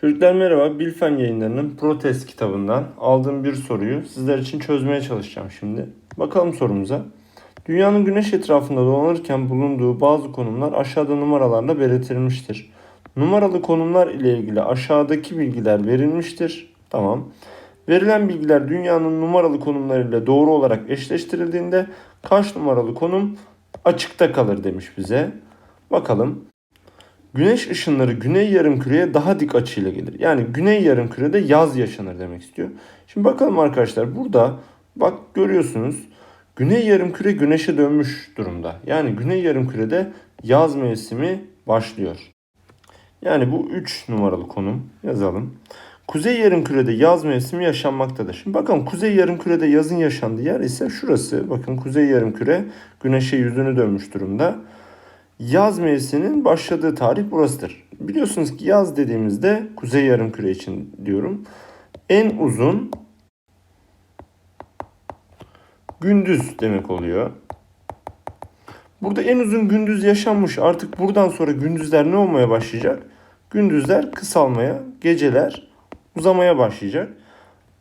Çocuklar merhaba. Bilfen yayınlarının protest kitabından aldığım bir soruyu sizler için çözmeye çalışacağım şimdi. Bakalım sorumuza. Dünyanın güneş etrafında dolanırken bulunduğu bazı konumlar aşağıda numaralarla belirtilmiştir. Numaralı konumlar ile ilgili aşağıdaki bilgiler verilmiştir. Tamam. Verilen bilgiler dünyanın numaralı konumlarıyla doğru olarak eşleştirildiğinde kaç numaralı konum açıkta kalır demiş bize. Bakalım. Güneş ışınları güney yarımküreye daha dik açıyla gelir. Yani güney yarımkürede yaz yaşanır demek istiyor. Şimdi bakalım arkadaşlar burada bak görüyorsunuz güney yarımküre güneşe dönmüş durumda. Yani güney yarımkürede yaz mevsimi başlıyor. Yani bu 3 numaralı konum yazalım. Kuzey yarımkürede yaz mevsimi yaşanmaktadır. Şimdi bakalım kuzey yarımkürede yazın yaşandığı yer ise şurası. Bakın kuzey yarımküre güneşe yüzünü dönmüş durumda. Yaz mevsiminin başladığı tarih burasıdır. Biliyorsunuz ki yaz dediğimizde kuzey yarımküre için diyorum. En uzun gündüz demek oluyor. Burada en uzun gündüz yaşanmış. Artık buradan sonra gündüzler ne olmaya başlayacak? Gündüzler kısalmaya, geceler uzamaya başlayacak.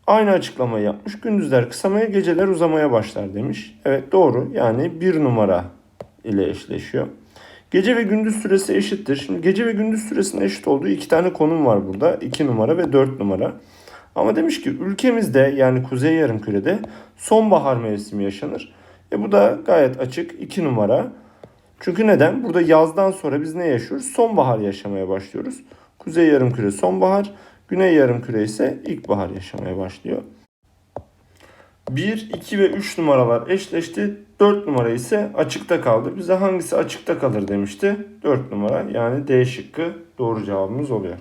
Aynı açıklamayı yapmış. Gündüzler kısamaya, geceler uzamaya başlar demiş. Evet doğru. Yani bir numara ile eşleşiyor. Gece ve gündüz süresi eşittir. Şimdi gece ve gündüz süresinin eşit olduğu iki tane konum var burada. 2 numara ve 4 numara. Ama demiş ki ülkemizde yani Kuzey Yarımküre'de sonbahar mevsimi yaşanır. E bu da gayet açık 2 numara. Çünkü neden? Burada yazdan sonra biz ne yaşıyoruz? Sonbahar yaşamaya başlıyoruz. Kuzey Yarımküre sonbahar, Güney Yarımküre ise ilkbahar yaşamaya başlıyor. 1, 2 ve 3 numaralar eşleşti. 4 numara ise açıkta kaldı. Bize hangisi açıkta kalır demişti. 4 numara yani D şıkkı doğru cevabımız oluyor.